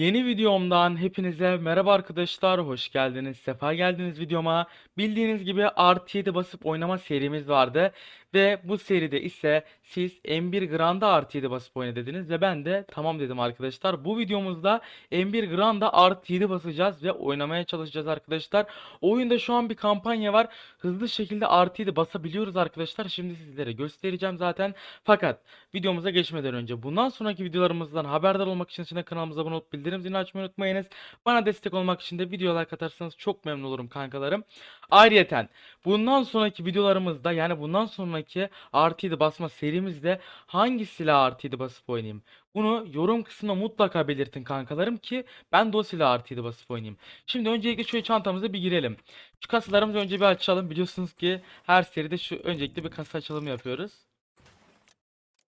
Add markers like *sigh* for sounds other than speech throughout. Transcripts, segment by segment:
Yeni videomdan hepinize merhaba arkadaşlar. Hoş geldiniz. Sefa geldiniz videoma. Bildiğiniz gibi artı 7 basıp oynama serimiz vardı. Ve bu seride ise siz M1 Grand'a artı 7 basıp oyna dediniz. Ve ben de tamam dedim arkadaşlar. Bu videomuzda M1 Grand'a artı 7 basacağız ve oynamaya çalışacağız arkadaşlar. Oyunda şu an bir kampanya var. Hızlı şekilde artı 7 basabiliyoruz arkadaşlar. Şimdi sizlere göstereceğim zaten. Fakat videomuza geçmeden önce bundan sonraki videolarımızdan haberdar olmak için size kanalımıza abone olup bildirim zilini açmayı unutmayınız. Bana destek olmak için de videolar katarsanız çok memnun olurum kankalarım. Ayrıyeten bundan sonraki videolarımızda yani bundan sonraki artı 7 basma serimizde hangi silah artı 7 basıp oynayayım? Bunu yorum kısmına mutlaka belirtin kankalarım ki ben de o silah artı 7 basıp oynayayım. Şimdi öncelikle şöyle çantamıza bir girelim. Şu kasalarımızı önce bir açalım. Biliyorsunuz ki her seride şu öncelikle bir kasa açılımı yapıyoruz.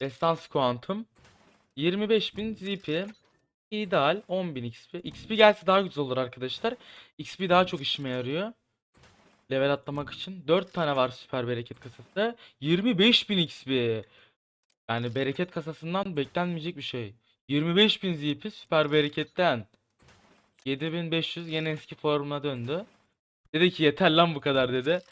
Destans Quantum 25000 ZP ideal 10000 XP. XP gelse daha güzel olur arkadaşlar. XP daha çok işime yarıyor. Level atlamak için 4 tane var süper bereket kasası. 25000 XP. Yani bereket kasasından beklenmeyecek bir şey. 25000 ZP süper bereketten. 7500 yine eski formuna döndü. Dedi ki yeter lan bu kadar dedi.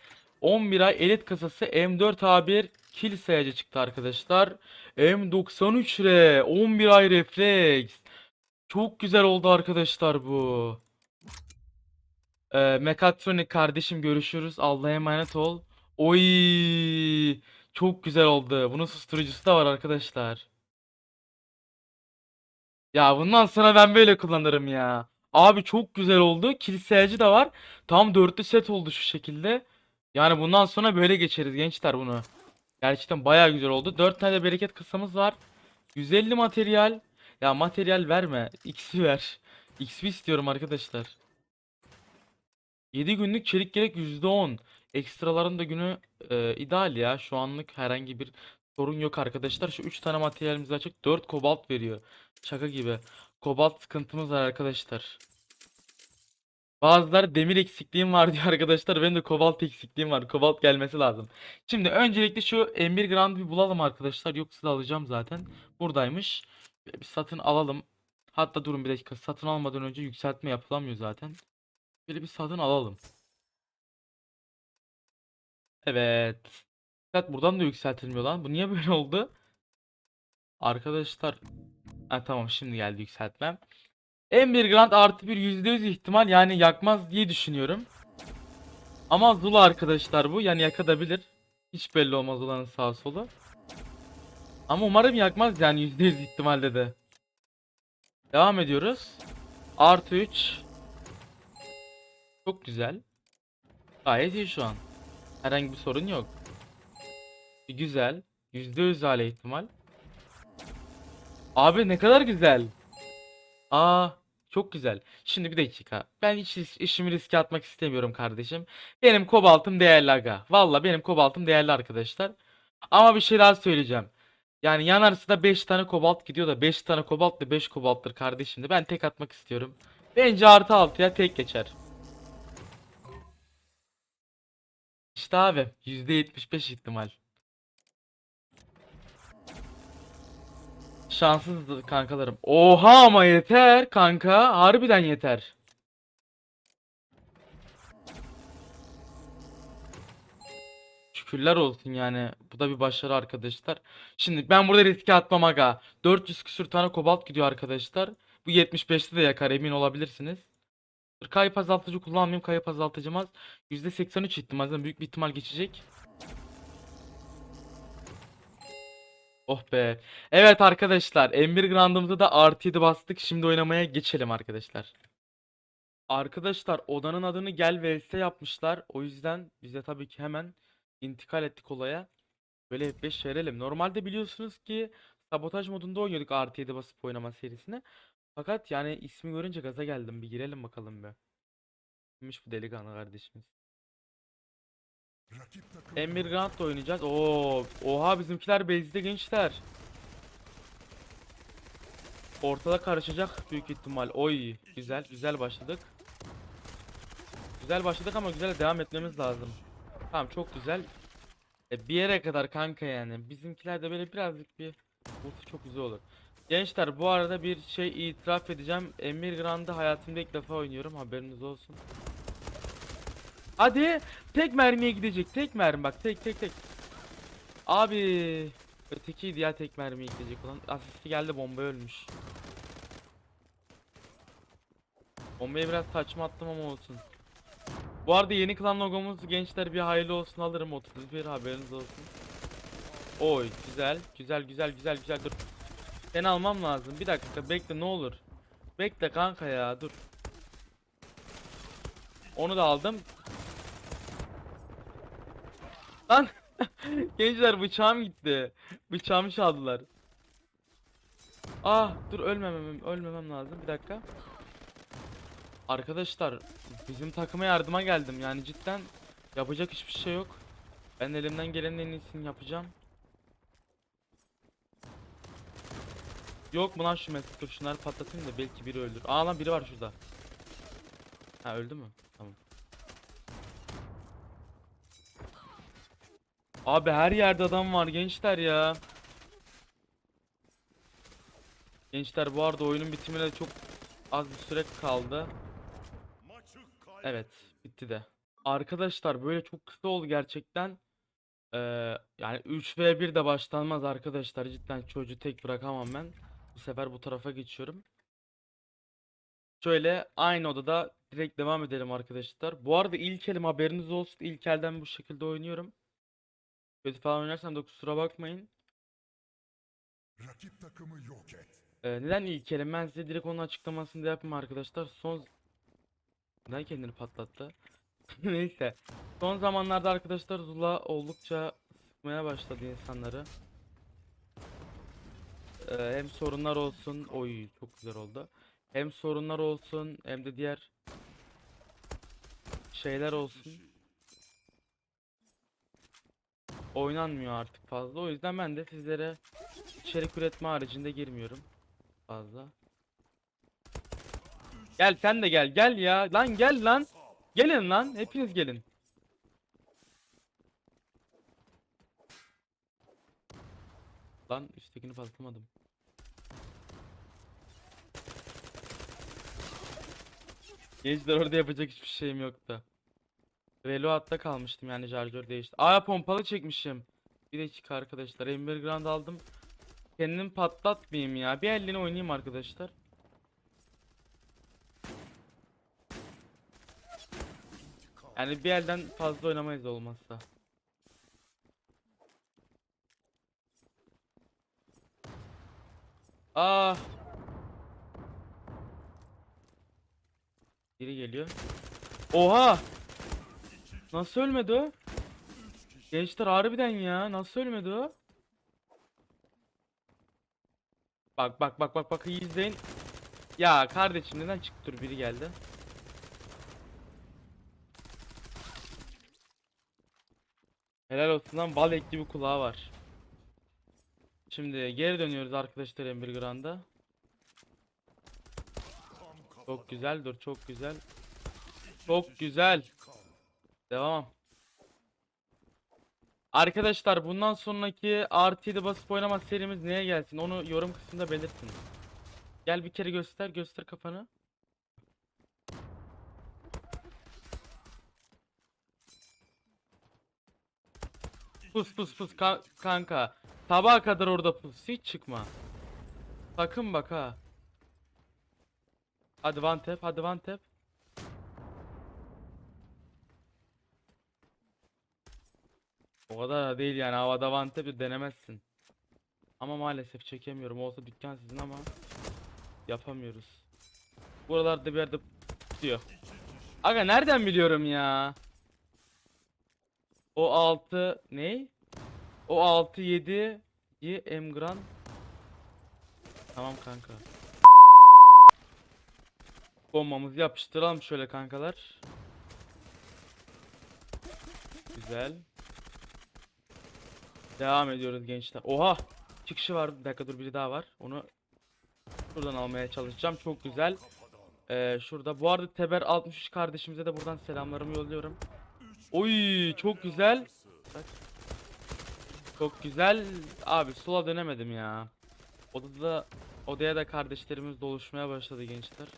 11 ay elit kasası M4A1 kill sayacı çıktı arkadaşlar. M93 re 11 ay refleks. Çok güzel oldu arkadaşlar bu. Ee, Mekatronik kardeşim görüşürüz. Allah'a emanet ol. Oy! Çok güzel oldu. Bunun susturucusu da var arkadaşlar. Ya bundan sonra ben böyle kullanırım ya. Abi çok güzel oldu. Kiliseyacı da var. Tam dörtlü set oldu şu şekilde. Yani bundan sonra böyle geçeriz gençler bunu. Gerçekten bayağı güzel oldu. 4 tane de bereket kasamız var. 150 materyal. Ya materyal verme. X'i ver. XP istiyorum arkadaşlar. 7 günlük çelik gerek %10. Ekstraların da günü e, ideal ya. Şu anlık herhangi bir sorun yok arkadaşlar. Şu 3 tane materyalimiz açık. 4 kobalt veriyor. Şaka gibi. Kobalt sıkıntımız var arkadaşlar. Bazıları demir eksikliğim var *laughs* diyor arkadaşlar. Benim de kobalt eksikliğim var. Kobalt gelmesi lazım. Şimdi öncelikle şu M1 Grand bir bulalım arkadaşlar. Yoksa da alacağım zaten. Buradaymış. Bir satın alalım. Hatta durun bir dakika. Satın almadan önce yükseltme yapılamıyor zaten. Böyle bir satın alalım. Evet. Fakat buradan da yükseltilmiyor lan. Bu niye böyle oldu? Arkadaşlar. Ha tamam şimdi geldi yükseltmem. M1 Grand artı bir %100 ihtimal yani yakmaz diye düşünüyorum. Ama Zula arkadaşlar bu yani yakabilir. Hiç belli olmaz Zula'nın sağ solu. Ama umarım yakmaz yani %100 ihtimalle de. Devam ediyoruz. Artı 3. Çok güzel. Gayet iyi şu an. Herhangi bir sorun yok. Güzel. %100 hale ihtimal. Abi ne kadar güzel. Aa çok güzel. Şimdi bir dakika. Ben hiç iş- işimi riske atmak istemiyorum kardeşim. Benim kobaltım değerli aga. Valla benim kobaltım değerli arkadaşlar. Ama bir şey daha söyleyeceğim. Yani yanarsa da 5 tane kobalt gidiyor da 5 tane kobalt da 5 kobalttır kardeşim de. Ben tek atmak istiyorum. Bence artı 6'ya tek geçer. İşte abi %75 ihtimal. Şanssız kankalarım. Oha ama yeter kanka. Harbiden yeter. Şükürler olsun yani. Bu da bir başarı arkadaşlar. Şimdi ben burada riske atmam aga. 400 küsür tane kobalt gidiyor arkadaşlar. Bu 75'te de yakar emin olabilirsiniz. Kayıp azaltıcı kullanmayayım. Kayıp azaltıcımız %83 ihtimal. zaten Büyük bir ihtimal geçecek. Oh be. Evet arkadaşlar. M1 Grand'ımızda da 7 bastık. Şimdi oynamaya geçelim arkadaşlar. Arkadaşlar odanın adını Gel vs yapmışlar. O yüzden biz de tabii ki hemen intikal ettik olaya. Böyle F5 verelim. Normalde biliyorsunuz ki sabotaj modunda oynuyorduk artı 7 basıp oynama serisini. Fakat yani ismi görünce gaza geldim. Bir girelim bakalım be. Kimmiş bu delikanlı kardeşimiz? M1 Grand'la oynayacağız. Oo, oha bizimkiler base'de gençler. Ortada karışacak büyük ihtimal. Oy, güzel, güzel başladık. Güzel başladık ama güzel devam etmemiz lazım. Tamam, çok güzel. E, bir yere kadar kanka yani. Bizimkiler de böyle birazcık bir ulti çok güzel olur. Gençler bu arada bir şey itiraf edeceğim. Emir Grand'ı hayatımda ilk defa oynuyorum. Haberiniz olsun. Hadi tek mermiye gidecek. Tek mermi bak tek tek tek. Abi ötekiydi ya tek mermiye gidecek olan. Asisti geldi bomba ölmüş. Bombayı biraz saçma attım ama olsun. Bu arada yeni klan logomuz gençler bir hayırlı olsun alırım 31 haberiniz olsun. Oy güzel güzel güzel güzel güzel dur. Seni almam lazım. Bir dakika bekle ne olur. Bekle kanka ya dur. Onu da aldım. Lan *laughs* gençler bıçağım gitti. Bıçağımı çaldılar. Ah dur ölmemem ölmemem lazım bir dakika. Arkadaşlar bizim takıma yardıma geldim yani cidden yapacak hiçbir şey yok. Ben elimden gelenin en iyisini yapacağım. Yok mu şu metre? Dur şunları patlatayım da belki biri öldür. Aa lan biri var şurada. Ha öldü mü? Tamam. Abi her yerde adam var gençler ya. Gençler bu arada oyunun bitimine çok az bir süre kaldı. Evet, bitti de. Arkadaşlar böyle çok kısa oldu gerçekten. Ee, yani 3v1 de başlanmaz arkadaşlar. Cidden çocuğu tek bırakamam ben. Bu sefer bu tarafa geçiyorum. Şöyle aynı odada direkt devam edelim arkadaşlar. Bu arada ilk elim haberiniz olsun. İlk elden bu şekilde oynuyorum. Kötü falan oynarsam da kusura bakmayın. Rakip takımı yok et. Ee, neden ilk elim? Ben size direkt onun açıklamasını da yapayım arkadaşlar. Son... Neden kendini patlattı? *laughs* Neyse. Son zamanlarda arkadaşlar Zula oldukça sıkmaya başladı insanları. Ee, hem sorunlar olsun. Oy çok güzel oldu. Hem sorunlar olsun hem de diğer şeyler olsun. Oynanmıyor artık fazla. O yüzden ben de sizlere içerik üretme haricinde girmiyorum fazla. Gel sen de gel gel ya lan gel lan. Gelin lan hepiniz gelin. Lan üsttekini patlamadım. Gençler orada yapacak hiçbir şeyim yoktu. Reload'da kalmıştım yani şarjör değişti. Aa pompalı çekmişim. Bir dakika arkadaşlar. Ember Grand aldım. Kendim patlatmayayım ya. Bir elini oynayayım arkadaşlar. Yani bir elden fazla oynamayız olmazsa. Ah. Biri geliyor. Oha! Nasıl ölmedi o? Gençler harbiden ya. Nasıl ölmedi o? Bak bak bak bak bak iyi izleyin. Ya kardeşim neden çıktı dur biri geldi. Helal olsun lan bal gibi kulağı var. Şimdi geri dönüyoruz arkadaşlar Ember Grand'a. Çok güzel dur çok güzel. Çok güzel. Devam. Arkadaşlar bundan sonraki 7 basıp oynama serimiz neye gelsin onu yorum kısmında belirtin. Gel bir kere göster göster kafanı. Pus pus pus ka- kanka. Sabaha kadar orada pus hiç çıkma. Sakın bak ha. Hadi one tap hadi one tap. O kadar da değil yani havada one tap denemezsin. Ama maalesef çekemiyorum. Olsa dükkan sizin ama yapamıyoruz. Buralarda bir yerde diyor. Aga nereden biliyorum ya? O 6 ne? O 6 7 yi Emgran. Tamam kanka. Bombamızı yapıştıralım şöyle kankalar. Güzel. Devam ediyoruz gençler. Oha! Kişi var. Bir dakika dur biri daha var. Onu şuradan almaya çalışacağım. Çok güzel. Ee, şurada. Bu arada Teber 63 kardeşimize de buradan selamlarımı yolluyorum. Oy çok güzel. Bak. Çok güzel. Abi sola dönemedim ya. Odada Odaya da kardeşlerimiz doluşmaya başladı gençler.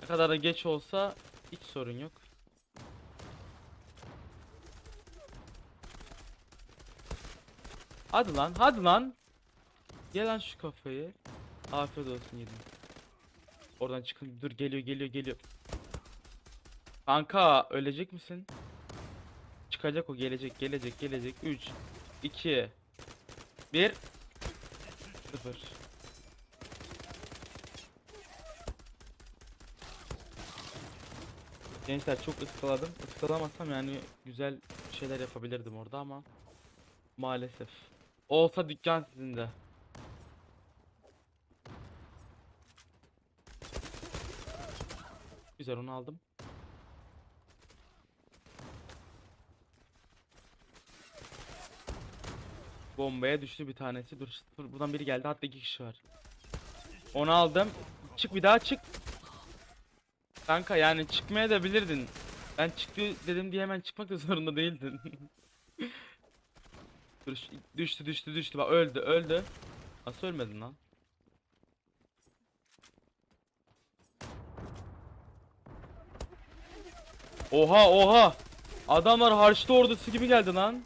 Ne kadar da geç olsa hiç sorun yok. Hadi lan, hadi lan. Gel lan şu kafayı. Afiyet olsun yedim. Oradan çıkın. Dur geliyor, geliyor, geliyor. Kanka ölecek misin? Çıkacak o gelecek, gelecek, gelecek. 3 2 1 0 Gençler çok ıskaladım. Iskalamasam yani güzel şeyler yapabilirdim orada ama maalesef. Olsa dükkan sizin de. Güzel onu aldım. Bombaya düştü bir tanesi. Dur, dur buradan biri geldi. Hatta iki kişi var. Onu aldım. Çık bir daha çık. Kanka yani çıkmaya da bilirdin. Ben çıktı dedim diye hemen çıkmak da *laughs* zorunda değildin. *laughs* Dur, düştü düştü düştü. Bak öldü öldü. Nasıl ölmedin lan? Oha oha. Adamlar Harçlı ordusu gibi geldi lan.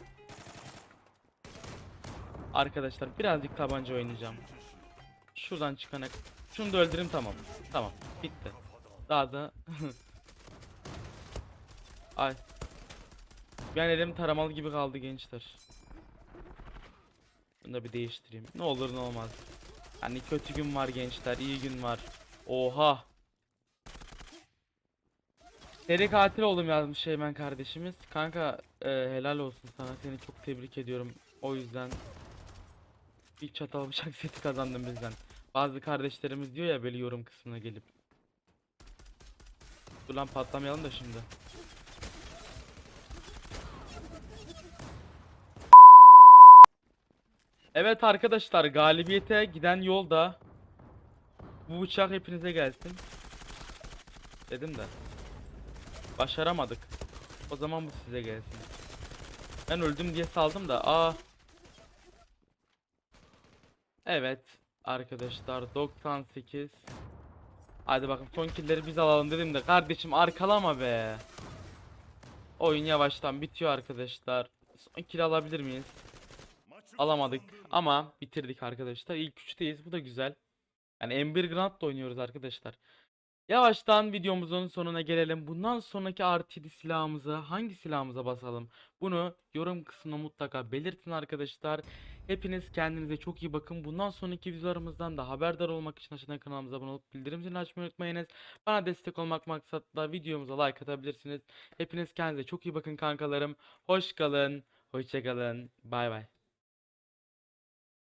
Arkadaşlar birazcık tabanca oynayacağım. Şuradan çıkana şunu da öldüreyim tamam. Tamam bitti. Daha da *laughs* Ay. Ben elim taramalı gibi kaldı gençler. Bunu da bir değiştireyim. Ne olur ne olmaz. Hani kötü gün var gençler, iyi gün var. Oha. Seri katil oldum yazmış Şeymen kardeşimiz. Kanka e, helal olsun sana. Seni çok tebrik ediyorum. O yüzden bir çatal bıçak *laughs* seti kazandım bizden. Bazı kardeşlerimiz diyor ya böyle yorum kısmına gelip. Dur lan patlamayalım da şimdi. Evet arkadaşlar galibiyete giden yolda bu bıçak hepinize gelsin. Dedim de. Başaramadık. O zaman bu size gelsin. Ben öldüm diye saldım da. Aa. Evet arkadaşlar 98. Hadi bakın son killleri biz alalım dedim de kardeşim arkalama be. Oyun yavaştan bitiyor arkadaşlar. Son kill alabilir miyiz? Alamadık ama bitirdik arkadaşlar. İlk üçteyiz. Bu da güzel. Yani M1 Grand da oynuyoruz arkadaşlar. Yavaştan videomuzun sonuna gelelim. Bundan sonraki R7 silahımıza hangi silahımıza basalım? Bunu yorum kısmına mutlaka belirtin arkadaşlar. Hepiniz kendinize çok iyi bakın. Bundan sonraki videolarımızdan da haberdar olmak için aşağıdan kanalımıza abone olup bildirim zilini açmayı unutmayınız. Bana destek olmak maksatla videomuza like atabilirsiniz. Hepiniz kendinize çok iyi bakın kankalarım. Hoş kalın. Hoşça kalın. Bay bay.